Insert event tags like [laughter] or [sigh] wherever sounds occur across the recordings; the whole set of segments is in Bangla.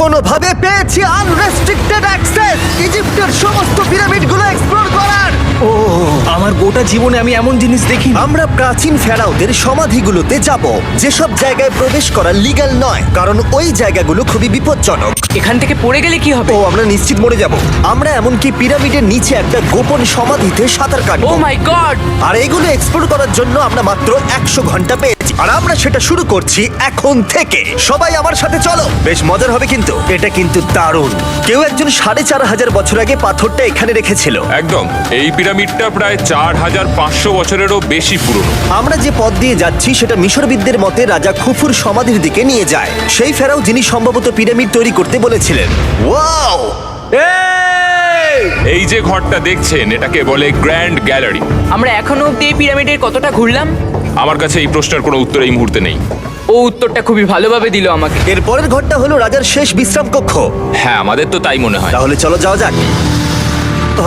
কোনোভাবে পেয়েছি আনরেস্ট্রিক্টেড অ্যাক্সেস ইজিপ্টের সমস্ত পিরামিডগুলো এক্সপ্লোর করার। ও আমার গোটা জীবনে আমি এমন জিনিস দেখি আমরা প্রাচীন ফেরাওদের সমাধিগুলোতে যাব যেসব জায়গায় প্রবেশ করা লিগ্যাল নয় কারণ ওই জায়গাগুলো খুবই বিপজ্জনক। এখান থেকে পড়ে গেলে কি হবে? ও আমরা নিশ্চিত মরে যাব। আমরা এমনকি পিরামিডের নিচে একটা গোপন সমাধিতে সাঁতার ও কাটবো মাই গড আর এগুলো এক্সপ্লোর করার জন্য আমরা মাত্র একশো ঘণ্টা পেয়েছি আর আমরা সেটা শুরু করছি এখন থেকে। সবাই আমার সাথে চলো। বেশ মজার হবে কিন্তু। এটা কিন্তু দারুণ। কেউ একজন সাড়ে চার হাজার বছর আগে পাথরটা এখানে রেখেছিল। একদম। এই পিরামিডটা প্রায় চার হাজার পাঁচশো বছরেরও বেশি পুরনো। আমরা যে পথ দিয়ে যাচ্ছি সেটা মিশরবিদদের মতে রাজা খুফুর সমাধির দিকে নিয়ে যায়। সেই ফেরাও যিনি সম্ভবত পিরামিড তৈরি করতে বলেছিলেন। ওয়াও! এই! যে ঘরটা দেখছেন এটাকে বলে গ্র্যান্ড গ্যালারি। আমরা এখনও অব্দি এই পিরামিডের কতটা ঘুরলাম? আমার কাছে এই প্রশ্নের কোনো উত্তর এই মুহূর্তে নেই। ও উত্তরটা খুবই ভালোভাবে দিল আমাকে। এর পরের ঘরটা হলো রাজার শেষ বিশ্রাম কক্ষ। হ্যাঁ আমাদের তো তাই মনে হয়। তাহলে চলো যাওয়া যাক। ও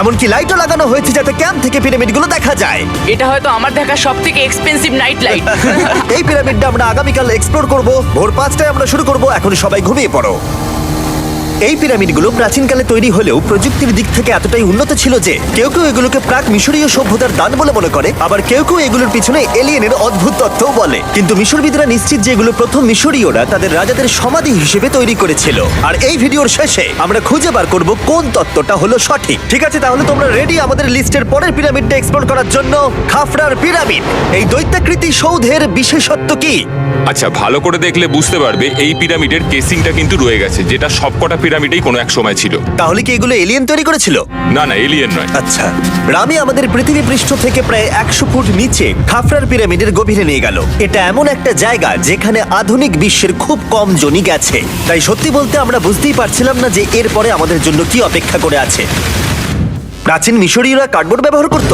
এমনকি লাইটও লাগানো হয়েছে যাতে ক্যাম্প থেকে পিরামিডগুলো দেখা যায়। এটা হয়তো আমার দেখা সব থেকে এক্সপেন্সিভ নাইট লাইট এই পিরামিডটা আমরা আগামীকাল এক্সপ্লোর করব। ভোর পাঁচটায় আমরা শুরু করব। এখন সবাই ঘুমিয়ে পড়ো। এই পিরামিডগুলো প্রাচীনকালে তৈরি হলেও প্রযুক্তির দিক থেকে এতটাই উন্নত ছিল যে কেউ কেউ এগুলোকে প্রাক মিশরীয় সভ্যতার দান বলে মনে করে, আবার কেউ কেউ এগুলোর পিছনে এলিয়েনের অদ্ভুত তত্ত্বও বলে। কিন্তু মিশরবিদরা নিশ্চিত যে এগুলো প্রথম মিশরীয়রা তাদের রাজাদের সমাধি হিসেবে তৈরি করেছিল। আর এই ভিডিওর শেষে আমরা খুঁজে বার করব কোন তত্ত্বটা হলো সঠিক। ঠিক আছে, তাহলে তোমরা রেডি আমাদের লিস্টের পরের পিরামিডটা এক্সপ্লোর করার জন্য? খাফরার পিরামিড। এই দৈত্যাকৃতি সৌধের বিশেষত্ব কি? আচ্ছা ভালো করে দেখলে বুঝতে পারবে এই পিরামিডের কেসিংটা কিন্তু রয়ে গেছে, যেটা সবকটা পিরামিডেই কোনো এক সময় ছিল। তাহলে কি এগুলো এলিয়েন তৈরি করেছিল? না না এলিয়েন নয়। আচ্ছা। রামি আমাদের পৃথিবী পৃষ্ঠ থেকে প্রায় একশো ফুট নিচে খাফরার পিরামিডের গভীরে নিয়ে গেল। এটা এমন একটা জায়গা যেখানে আধুনিক বিশ্বের খুব কম জনই গেছে। তাই সত্যি বলতে আমরা বুঝতেই পারছিলাম না যে এরপরে আমাদের জন্য কি অপেক্ষা করে আছে। প্রাচীন মিশরীয়রা কার্ডবোর্ড ব্যবহার করত?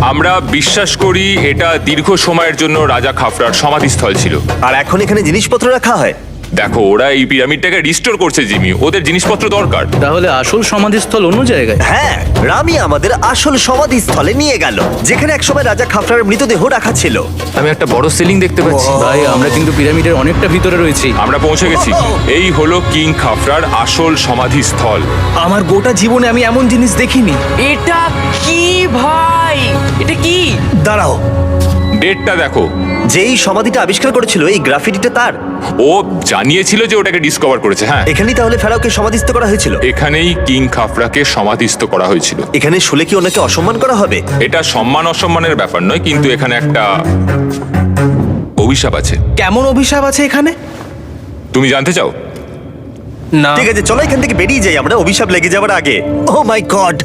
আমরা বিশ্বাস করি এটা দীর্ঘ সময়ের জন্য রাজা খাফরার সমাধিস্থল ছিল। আর এখন এখানে জিনিসপত্র রাখা হয়। দেখো ওরা এই পিরামিডটাকে রিস্টোর করছে জিমি। ওদের জিনিসপত্র দরকার। তাহলে আসল সমাধিস্থল অন্য জায়গায়? হ্যাঁ রামি আমাদের আসল সমাধিস্থলে নিয়ে গেল যেখানে একসময় রাজা খাফরার মৃতদেহ রাখা ছিল। আমি একটা বড় সিলিং দেখতে পাচ্ছি। ভাই আমরা কিন্তু পিরামিডের অনেকটা ভিতরে রয়েছি। আমরা পৌঁছে গেছি। এই হলো কিং খাফরার আসল সমাধিস্থল। আমার গোটা জীবনে আমি এমন জিনিস দেখিনি। এটা কি ভাই? এটা কি? দাঁড়াও। ডেটটা দেখো। যেই সমাধিটা আবিষ্কার করেছিল এই গ্রাফিটিটা তার। ও জানিয়েছিল যে ওটাকে ডিসকভার করেছে হ্যাঁ। এখানেই তাহলে ফেরাওকে সমাধিস্থ করা হয়েছিল? এখানেই কিং খাফরাকে সমাধিস্থ করা হয়েছিল। এখানে শুলে কি ওনাকে অসম্মান করা হবে? এটা সম্মান অসম্মানের ব্যাপার নয় কিন্তু এখানে একটা অভিশাপ আছে। কেমন অভিশাপ আছে এখানে? তুমি জানতে চাও? না। ঠিক আছে চলো এখান থেকে বেরিয়ে যাই আমরা অভিশাপ লেগে যাওয়ার আগে। ও মাই গড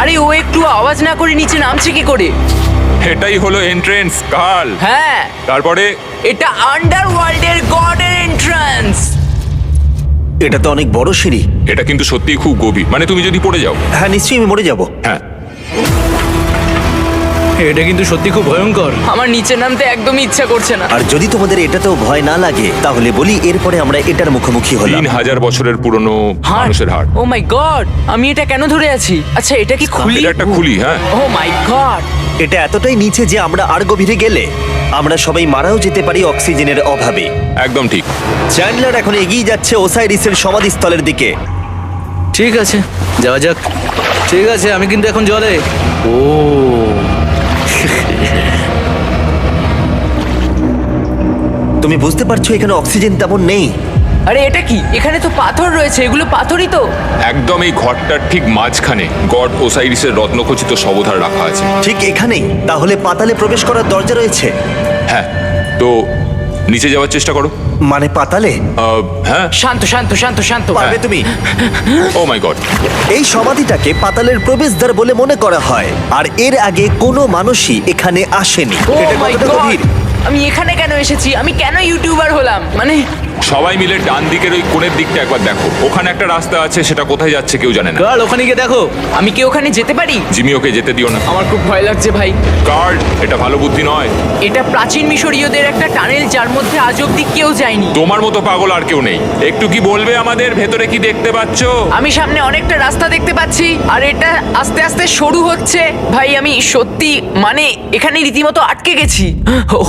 আরে ও একটু আওয়াজ না করে নিচে নামছে কি করে? এটাই হলো এন্ট্রেন্স কাল। হ্যাঁ। তারপরে? এটা আন্ডার ওয়ার্ল্ডের গডের এন্ট্রান্স এটা তো অনেক বড় সিঁড়ি। এটা কিন্তু সত্যিই খুব গভীর। মানে তুমি যদি পড়ে যাও। হ্যাঁ নিশ্চয়ই আমি মরে যাব। হ্যাঁ। এটা কিন্তু সত্যি খুব ভয়ঙ্কর। আমার নিচে নামতে একদমই ইচ্ছা করছে না। আর যদি তোমাদের এটাতেও ভয় না লাগে তাহলে বলি এরপরে আমরা এটার মুখোমুখি হলাম। তিন হাজার বছরের পুরনো মানুষের হাড় ও মাই গড আমি এটা কেন ধরে আছি? আচ্ছা এটা কি খুলি? এটা একটা খুলি হ্যাঁ। ও মাই গড এটা এতটাই নিচে যে আমরা আর গভীরে গেলে আমরা সবাই মারাও যেতে পারি অক্সিজেনের অভাবে। একদম ঠিক। চ্যান্ডলার এখন এগিয়ে যাচ্ছে ওসাইরিসের সমাধিস্থলের দিকে। ঠিক আছে যাওয়া যাক। ঠিক আছে আমি কিন্তু এখন জলে। ও। তুমি বুঝতে পারছ এখানে অক্সিজেন তেমন নেই। আরে এটা কি? এখানে তো পাথর রয়েছে এগুলো পাথরই তো। একদম এই ঘরটার ঠিক মাঝখানে গড ওসাইরিসের রত্নখচিত সবধার রাখা আছে। ঠিক এখানেই তাহলে পাতালে প্রবেশ করার দরজা রয়েছে। হ্যাঁ তো নিচে যাওয়ার চেষ্টা করো। মানে পাতালে? আহ, হ্যাঁ। শান্ত শান্ত শান্ত শান্ত। পারবে তুমি। ও মাই গড এই সমাধিটাকে পাতালের প্রবেশদ্বার বলে মনে করা হয়। আর এর আগে কোনো মানুষই এখানে আসেনি। Oh my God! আমি এখানে কেন এসেছি? আমি কেন ইউটিউবার হলাম? মানে সবাই মিলে ডান দিকের ওই কোণের দিকটা একবার দেখো। ওখানে একটা রাস্তা আছে সেটা কোথায় যাচ্ছে কেউ জানে না। গার্ল ওখানে গিয়ে দেখো। আমি কি ওখানে যেতে পারি? জিমি ওকে যেতে দিও না। আমার খুব ভয় লাগছে ভাই। গার্ড এটা ভালো বুদ্ধি নয়। এটা প্রাচীন মিশরীয়দের একটা টানেল যার মধ্যে আজ অব্দি কেউ যায়নি। তোমার মতো পাগল আর কেউ নেই। একটু কি বলবে আমাদের? ভেতরে কি দেখতে পাচ্ছ? আমি সামনে অনেকটা রাস্তা দেখতে পাচ্ছি আর এটা আস্তে আস্তে সরু হচ্ছে। ভাই আমি সত্যি মানে এখানে রীতিমতো আটকে গেছি। ও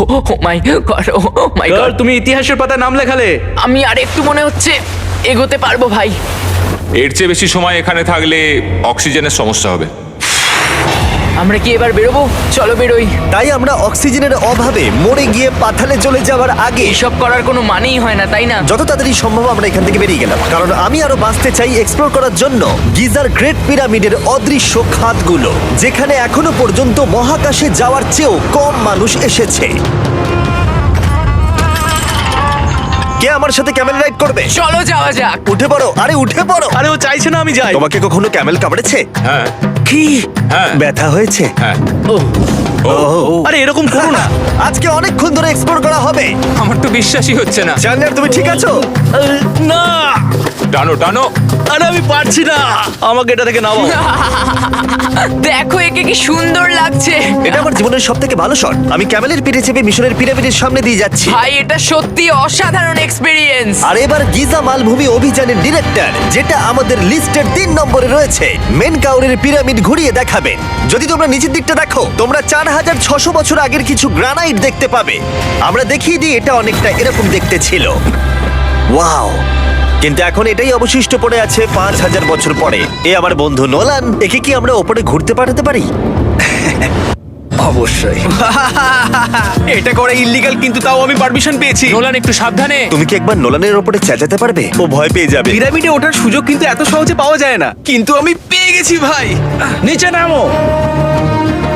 my god oh my god তুমি ইতিহাসের পাতায় নাম লেখালে। আমি আর একটু মনে হচ্ছে এগোতে পারব ভাই। এর চেয়ে বেশি সময় এখানে থাকলে অক্সিজেনের সমস্যা হবে। আমরা কি এবার বেরোবো? চলো বেরোই। তাই আমরা অক্সিজেনের অভাবে মরে গিয়ে পাতালে চলে যাওয়ার আগে এসব করার কোনো মানেই হয় না তাই না? যত তাড়াতাড়ি সম্ভব আমরা এখান থেকে বেরিয়ে গেলাম কারণ আমি আরও বাঁচতে চাই এক্সপ্লোর করার জন্য গিজার গ্রেট পিরামিডের অদৃশ্য খাতগুলো যেখানে এখনও পর্যন্ত মহাকাশে যাওয়ার চেয়েও কম মানুষ এসেছে। কে আমার সাথে ক্যামেল রাইড করবে? চলো যাওয়া যাক। উঠে পড়ো আরে উঠে পড়ো। আরে ও চাইছে না আমি যাই। তোমাকে কখনো ক্যামেল কামড়েছে? হ্যাঁ। কি? হ্যাঁ। ব্যথা হয়েছে? হ্যাঁ। ও ও। আরে এরকম করো না। আজকে অনেকক্ষণ ধরে এক্সপ্লোর করা হবে। আমার তো বিশ্বাসই হচ্ছে না। জানলার তুমি ঠিক আছো? না। টানো টানো। আরে আমি পারছি না। আমাকে এটা থেকে নামাও। [laughs] দেখো একে কি সুন্দর লাগছে। এটা আমার জীবনের সব থেকে ভালো শট। আমি ক্যামেলের পিঠে চেপে মিশরের পিরামিডের সামনে দিয়ে যাচ্ছি। ভাই এটা সত্যি অসাধারণ এক্সপিরিয়েন্স আর এবার গিজা মালভূমি অভিযানের ডিরেক্টর যেটা আমাদের লিস্টের তিন নম্বরে রয়েছে মেন কাউরের পিরামিড ঘুরিয়ে দেখাবেন। যদি তোমরা নিচের দিকটা দেখো তোমরা চার হাজার ছশো বছর আগের কিছু গ্রানাইট দেখতে পাবে। আমরা দেখিয়ে দিই এটা অনেকটা এরকম দেখতে ছিল। ওয়াও! কিন্তু এখন এটাই অবশিষ্ট পড়ে আছে পাঁচ হাজার বছর পরে। এ আমার বন্ধু নোলান একে কি আমরা ওপরে ঘুরতে পাঠাতে পারি? অবশ্যই। [laughs] এটা করা ইল্লিগাল কিন্তু তাও আমি পারমিশন পেয়েছি। নোলান একটু সাবধানে। তুমি কি একবার নোলানের ওপরে চেঁচাতে পারবে? ও ভয় পেয়ে যাবে। পিরামিডে ওঠার সুযোগ কিন্তু এত সহজে পাওয়া যায় না। কিন্তু আমি পেয়ে গেছি ভাই। নিচে নামো।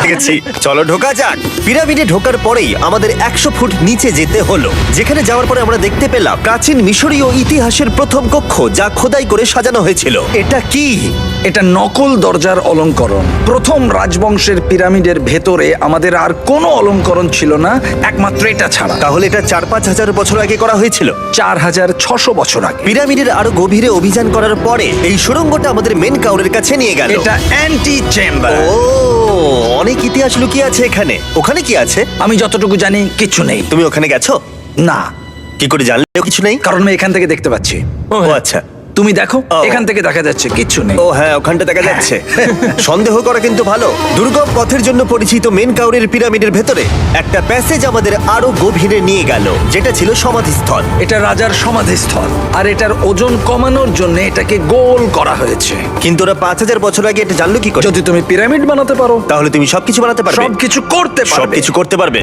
দেখেছি। চলো ঢোকা যাক। পিরামিডে ঢোকার পরেই আমাদের একশো ফুট নিচে যেতে হলো। যেখানে যাওয়ার পরে আমরা দেখতে পেলাম প্রাচীন মিশরীয় ইতিহাসের প্রথম কক্ষ যা খোদাই করে সাজানো হয়েছিল। এটা কি? এটা নকল দরজার অলঙ্করণ। প্রথম রাজবংশের পিরামিডের ভেতরে আমাদের আর কোনো অলঙ্করণ ছিল না একমাত্র এটা ছাড়া। তাহলে এটা চার পাঁচ হাজার বছর আগে করা হয়েছিল? চার হাজার ছশো বছর আগে। পিরামিডের আরও গভীরে অভিযান করার পরে এই সুড়ঙ্গটা আমাদের মেন কাউরের কাছে নিয়ে গেল। এটা অ্যান্টি চেম্বার ও। অনেক ইতিহাস লুকিয়ে আছে এখানে। ওখানে কি আছে? আমি যতটুকু জানি কিছু নেই। তুমি ওখানে গেছো? না। কি করে জানলেও কিছু নেই? কারণ আমি এখান থেকে দেখতে পাচ্ছি। ও আচ্ছা। তুমি দেখো। এখান থেকে দেখা যাচ্ছে কিচ্ছু নেই। ও হ্যাঁ ওখানটা দেখা যাচ্ছে। সন্দেহ করা কিন্তু ভালো। দুর্গম পথের জন্য পরিচিত মেন কাউরের পিরামিডের ভেতরে একটা প্যাসেজ আমাদের আরও গভীরে নিয়ে গেল যেটা ছিল সমাধিস্থল। এটা রাজার সমাধিস্থল আর এটার ওজন কমানোর জন্য এটাকে গোল করা হয়েছে। কিন্তু ওরা পাঁচ হাজার বছর আগে এটা জানলো কি করে? যদি তুমি পিরামিড বানাতে পারো। তাহলে তুমি সবকিছু বানাতে পারবে। সবকিছু করতে পারবে। সবকিছু করতে পারবে।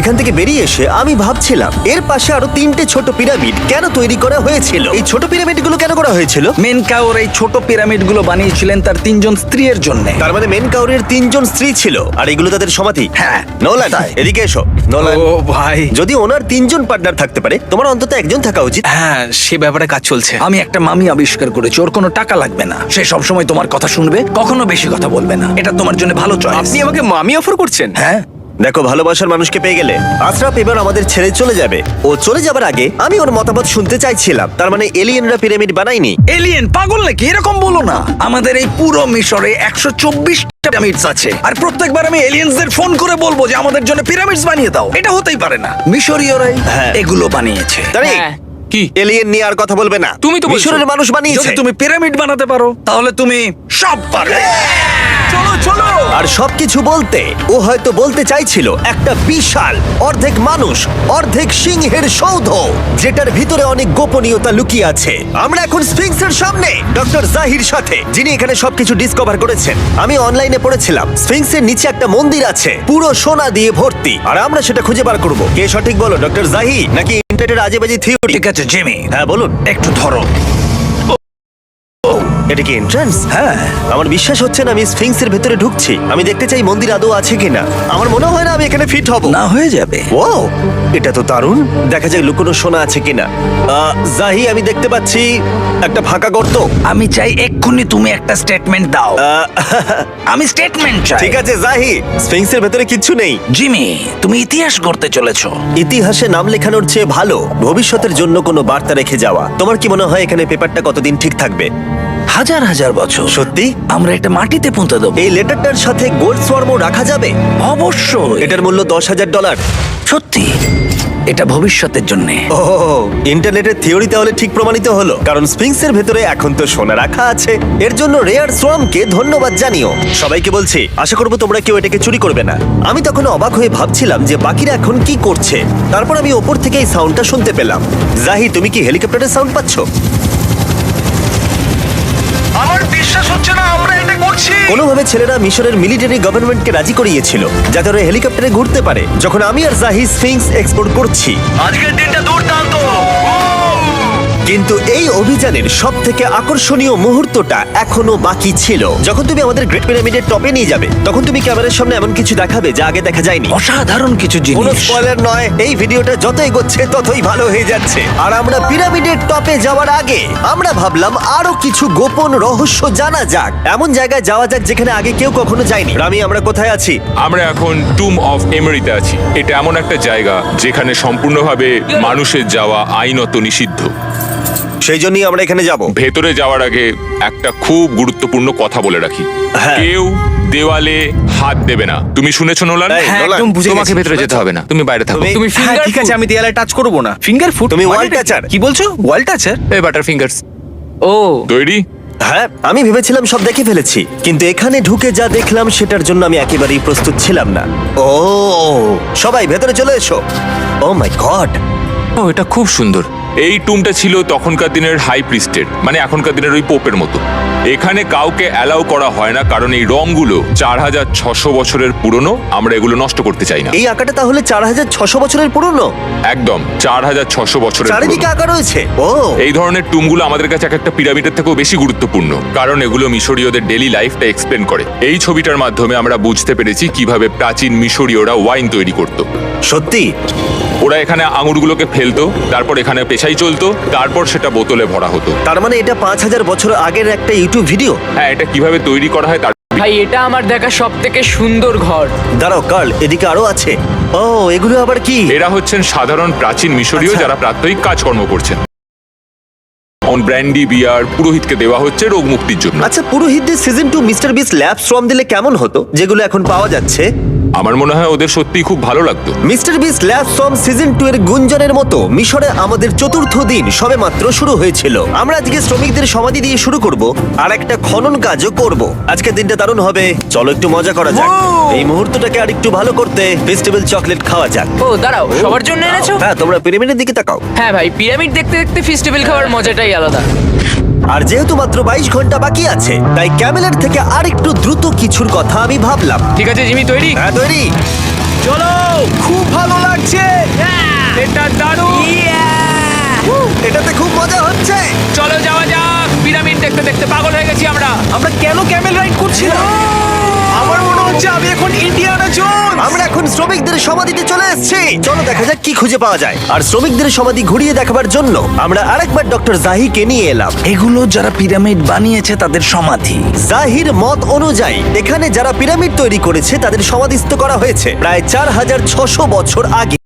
এখান থেকে বেরিয়ে এসে আমি ভাবছিলাম এর পাশে আরও তিনটে ছোট পিরামিড কেন তৈরি করা হয়েছিল? এই ছোট পিরামিডগুলো কেন করা হয়েছিল। মেনকাওর এই ছোট পিরামিডগুলো বানিয়েছিলেন তার তিনজন স্ত্রীর জন্য। তার মানে মেন কাউরের তিনজন স্ত্রী ছিল। আর এগুলো তাদের সমাধি? হ্যাঁ। নোলান তাই। এদিকে এসো। নোলান ও ভাই। যদি ওনার তিনজন পার্টনার থাকতে পারে তোমার অন্তত একজন থাকা উচিত। হ্যাঁ সে ব্যাপারে কাজ চলছে। আমি একটা মামি আবিষ্কার করেছি ওর কোনো টাকা লাগবে না। সে সব সময় তোমার কথা শুনবে কখনো বেশি কথা বলবে না। এটা তোমার জন্য ভালো চয়েস আপনি আমাকে মামি অফার করছেন? হ্যাঁ। দেখো ভালোবাসার মানুষকে পেয়ে গেলে আশরাফ এবার আমাদের ছেড়ে চলে যাবে। ও চলে যাবার আগে আমি ওর মতামত শুনতে চাইছিলাম। তার মানে এলিয়েনরা পিরামিড বানায়নি। এলিয়েন পাগল নাকি? এরকম বলো না। আমাদের এই পুরো মিশরে একশো চব্বিশ পিরামিডস আছে। আর প্রত্যেকবার আমি এলিয়েন্সদের ফোন করে বলব যে আমাদের জন্য পিরামিডস বানিয়ে দাও। এটা হতেই পারে না। মিশরীয়রাই হ্যাঁ। এগুলো বানিয়েছে। তাই হ্যাঁ। কি? এলিয়েন নিয়ে আর কথা বলবে না। তুমি তো বলছো। মিশরের মানুষ বানিয়েছে। যদি তুমি পিরামিড বানাতে পারো তাহলে তুমি সব পারবে। চলো চলো আর সবকিছু বলতে ও হয়তো বলতে চাইছিল একটা বিশাল অর্ধেক মানুষ অর্ধেক সিংহের সৌধ যেটার ভিতরে অনেক গোপনীয়তা লুকিয়ে আছে। আমরা এখন স্ফিংসের সামনে ডক্টর জাহির সাথে যিনি এখানে সবকিছু ডিসকভার করেছেন। আমি অনলাইনে পড়েছিলাম স্ফিংসের নিচে একটা মন্দির আছে পুরো সোনা দিয়ে ভর্তি। আর আমরা সেটা খুঁজে বার করব। কে সঠিক বলো ডক্টর জাহি নাকি ইন্টারনেটের আজে বাজে থিওরি ঠিক আছে জেমি। হ্যাঁ বলুন। একটু ধরো। এটা কি এন্ট্রান্স হ্যাঁ। আমার বিশ্বাস হচ্ছে না আমি স্ফিংসের ভেতরে ঢুকছি। আমি দেখতে চাই মন্দির আদৌ আছে কিনা। আমার মনে হয় না আমি এখানে ফিট হব। না হয়ে যাবে। ও এটা তো দারুণ। দেখা যাক লুকোনো সোনা আছে কিনা। আহ, জাহি আমি দেখতে পাচ্ছি একটা ফাঁকা গর্ত। আমি চাই এক্ষুনি তুমি একটা স্টেটমেন্ট দাও। আহ, আমি স্টেটমেন্ট চাই। ঠিক আছে জাহি। স্ফিংসের ভেতরে কিচ্ছু নেই। জিমি তুমি ইতিহাস করতে চলেছো। ইতিহাসে নাম লেখানোর চেয়ে ভালো ভবিষ্যতের জন্য কোনো বার্তা রেখে যাওয়া। তোমার কি মনে হয় এখানে পেপারটা কতদিন ঠিক থাকবে? হাজার হাজার বছর। সত্যি? আমরা এটা মাটিতে পুঁতে দেবো। এই লেটারটার সাথে গোল্ড সোয়ার্মও রাখা যাবে? অবশ্যই। এটার মূল্য দশ হাজার ডলার। সত্যি? এটা ভবিষ্যতের জন্য। ইন্টারনেটের থিওরি তাহলে ঠিক প্রমাণিত হলো। কারণ স্পিংসের ভেতরে এখন তো সোনা রাখা আছে। এর জন্য রেয়ার সোয়ামকে ধন্যবাদ জানিও। সবাইকে বলছি, আশা করব তোমরা কেউ এটাকে চুরি করবে না। আমি তখন অবাক হয়ে ভাবছিলাম যে বাকিরা এখন কি করছে। তারপর আমি ওপর থেকে এই সাউন্ডটা শুনতে পেলাম। জাহি, তুমি কি হেলিকপ্টারের সাউন্ড পাচ্ছ? আমার বিশ্বাস হচ্ছে না আমরা এটা করছি। কোনোভাবে ছেলেরা মিশরের মিলিটারি গভর্নমেন্টকে রাজি করিয়েছিল যাতে ওরা হেলিকপ্টারে ঘুরতে পারে যখন আমি আর জাহি স্পিংস এক্সপোর্ট করছি। আজকের দিনটা দুর্দান্ত। কিন্তু এই অভিযানের সব থেকে আকর্ষণীয় মুহূর্তটা এখনও বাকি ছিল। যখন তুমি আমাদের গ্রেট পিরামিডের টপে নিয়ে যাবে তখন তুমি ক্যামেরার সামনে এমন কিছু দেখাবে যা আগে দেখা যায়নি। অসাধারণ কিছু কোনো জিনিস স্পয়লার নয় এই ভিডিওটা যত এগোচ্ছে ততই ভালো হয়ে যাচ্ছে। আর আমরা পিরামিডের টপে যাওয়ার আগে আমরা ভাবলাম আরও কিছু গোপন রহস্য জানা যাক। এমন জায়গায় যাওয়া যাক যেখানে আগে কেউ কখনো যায়নি। রামি আমরা কোথায় আছি? আমরা এখন টুম অফ এমারিতে আছি। এটা এমন একটা জায়গা যেখানে সম্পূর্ণভাবে মানুষের যাওয়া আইনত নিষিদ্ধ। সেই জন্যই আমরা এখানে যাব। ভেতরে যাওয়ার আগে একটা খুব গুরুত্বপূর্ণ কথা বলে রাখি। হ্যাঁ। কেউ দেওয়ালে হাত দেবে না। তুমি শুনেছো নোলান? হ্যাঁ একদম বুঝে তোমাকে গেছি। ভেতরে যেতে হবে না। তুমি বাইরে থাকো। তুমি- তুমি হ্যাঁ ফিঙ্গার ঠিক আছে আমি দেয়ালে টাচ করব না। ফিঙ্গার ফুট তুমি wall toucher। কি বলছো? ওয়াল টাচার এই বাটার ফিঙ্গার্স ও। তৈরি? হ্যাঁ আমি ভেবেছিলাম সব দেখে ফেলেছি। কিন্তু এখানে ঢুকে যা দেখলাম সেটার জন্য আমি একেবারেই প্রস্তুত ছিলাম না। ও সবাই ভেতরে চলে এসো। ও মাই গড ও এটা খুব সুন্দর। এই টুমটা ছিল তখনকার দিনের হাই প্রিস্টের মানে এখনকার দিনের ওই পোপের মতো। এখানে কাউকে অ্যালাউ করা হয় না কারণ এই রংগুলো চার হাজার ছশো বছরের পুরনো আমরা এগুলো নষ্ট করতে চাই না। এই আঁকাটা তাহলে চার হাজার ছশো বছরের পুরনো? একদম চার হাজার ছশো বছরের চারিদিকে আঁকা রয়েছে? ও। এই ধরনের টুমগুলো আমাদের কাছে এক একটা পিরামিডের থেকেও বেশি গুরুত্বপূর্ণ কারণ এগুলো মিশরীয়দের ডেলি লাইফটা এক্সপ্লেন করে। এই ছবিটার মাধ্যমে আমরা বুঝতে পেরেছি কীভাবে প্রাচীন মিশরীয়রা ওয়াইন তৈরি করত। সত্যি? ওরা এখানে আঙুরগুলোকে ফেলতো তারপর এখানে পেশাই চলতো তারপর সেটা বোতলে ভরা হতো। তার মানে এটা পাঁচ হাজার বছর আগের একটা ইউটিউব ভিডিও? হ্যাঁ এটা কীভাবে তৈরি করা হয় তার ভাই এটা আমার দেখা সব থেকে সুন্দর ঘর। দাঁড়াও কার্ল এদিকে আরও আছে। ও এগুলো আবার কি? এরা হচ্ছেন সাধারণ প্রাচীন মিশরীয় আচ্ছা। যারা প্রাত্যহিক কাজকর্ম করছেন। অন ব্র্যান্ডি বিয়ার পুরোহিতকে দেওয়া হচ্ছে রোগ মুক্তির জন্য। আচ্ছা পুরোহিতদের season two mister Beast lab শ্রম দিলে কেমন হতো যেগুলো এখন পাওয়া যাচ্ছে? আমার মনে হয় ওদের সত্যিই খুব ভালো লাগতো। Mister Beast lab from season two এর গুঞ্জনের মতো মিশরে আমাদের চতুর্থ দিন সবে মাত্র শুরু হয়েছিল। আমরা আজকে শ্রমিকদের সমাধি দিয়ে শুরু করব আর একটা খনন কাজও করব। আজকের দিনটা দারুণ হবে। চলো একটু মজা করা যাক। এই মুহূর্তটাকে আর একটু ভালো করতে ফেস্টিভ্যাল চকলেট খাওয়া যাক। ও দাঁড়াও সবার জন্য এনেছো? হ্যাঁ তোমরা পিরামিডের দিকে তাকাও। হ্যাঁ ভাই পিরামিড দেখতে দেখতে ফেস্টিভ্যাল খাওয়ার মজাটাই আলাদা। আর যেহেতু মাত্র বাইশ ঘণ্টা বাকি আছে তাই ক্যামেলের থেকে আর একটু দ্রুত কিছুর কথা আমি ভাবলাম। ঠিক আছে জিমি তৈরি? হ্যাঁ তৈরি। চলো! খুব ভালো লাগছে। এটা দারুণ! এটাতে খুব মজা হচ্ছে। চলো যাওয়া যাক। পিরামিড দেখতে দেখতে পাগল হয়ে গেছি আমরা। আমরা কেন ক্যামেল রাইড করছি না আমার মনে হচ্ছে আমি এখন ইন্ডিয়ানা জোন আমরা এখন শ্রমিকদের সমাধিতে চলে এসেছি। চলো দেখা যাক কি খুঁজে পাওয়া যায়। আর শ্রমিকদের সমাধি ঘুরিয়ে দেখাবার জন্য আমরা আরেকবার ডক্টর জাহিকে নিয়ে এলাম। এগুলো যারা পিরামিড বানিয়েছে তাদের সমাধি। জাহির মত অনুযায়ী এখানে যারা পিরামিড তৈরি করেছে তাদের সমাধিস্থ করা হয়েছে প্রায় চার হাজার ছশো বছর আগে।